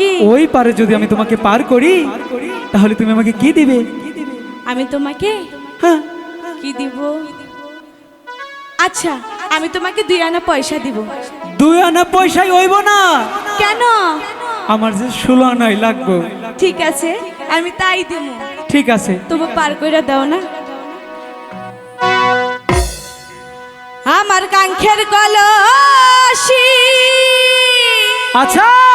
কি? ওই পারে যদি আমি তোমাকে পার করি তাহলে তুমি আমাকে কি দিবে? আমি তোমাকে? হ্যাঁ। কি দিব? আচ্ছা আমি তোমাকে দুই আনা পয়সা দিব। দুই আনা পয়সাই হইব না। কেন? আমার যে ষোলো আনাই লাগবে। ঠিক আছে আমি তাই দিব। ঠিক আছে। তবু পার করে দাও না। আমার কাঙ্ক্ষের কলসি। আচ্ছা।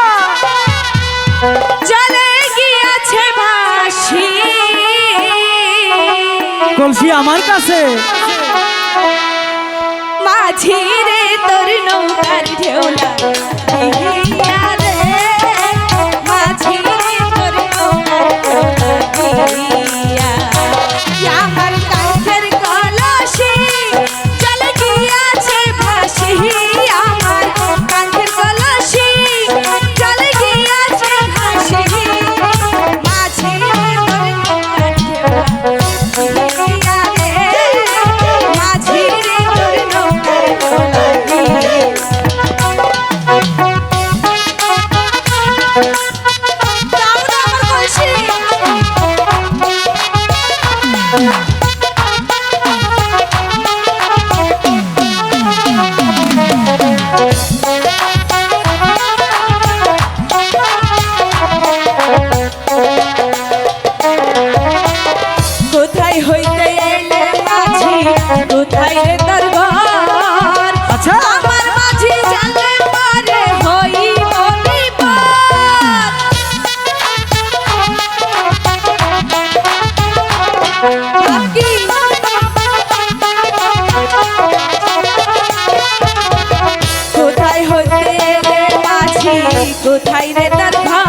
কলসি আমার কাছে। মাঝি রে তোর নৌকার ঢেউ কোথায় রে তার ভাই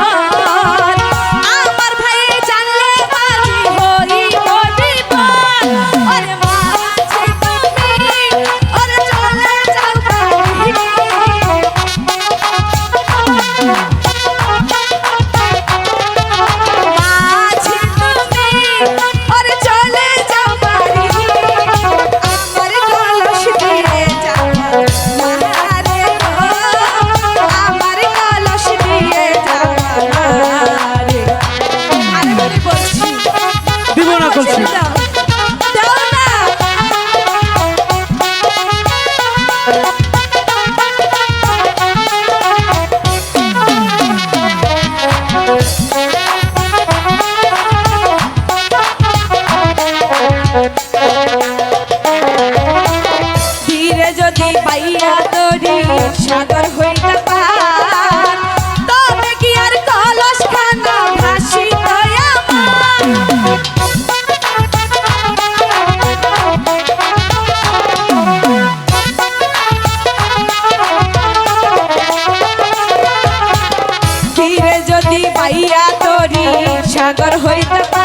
সাগর হইতে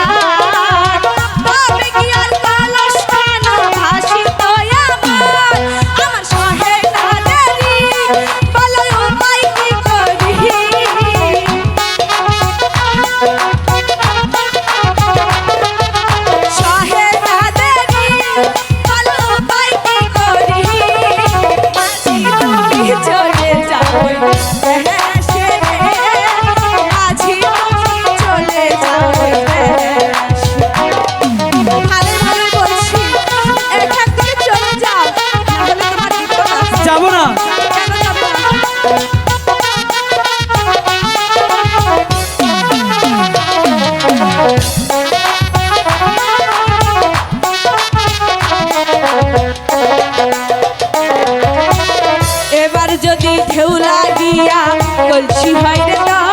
ঢেউ লাগিয়া কলসি হয় রে